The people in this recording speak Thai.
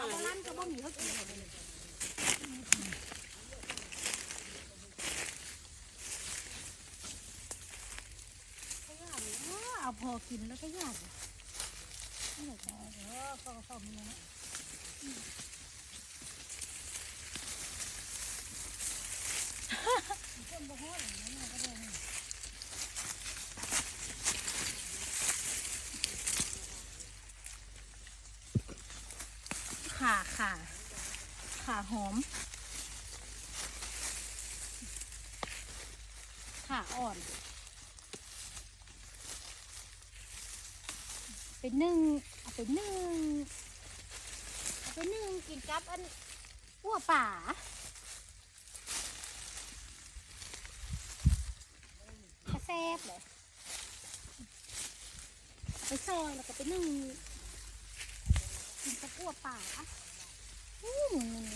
ขยันก็บ่มีเขากินเลยเอาพอกินแล้วก็ยากนี่แหละจ้ะเออก็ก็มีนะนบ่ฮอดอย่างนั้นก็ได้ ขาข่าขาหอม ขาอ่อน เป็นนึ่งเอาไปนึ่งเอาไปนึ่งกินกับอันอ้วป่าแซ่บเลยไปซอยแล้วก็ไปนึ่ง ขั้วป่าอู้หมุน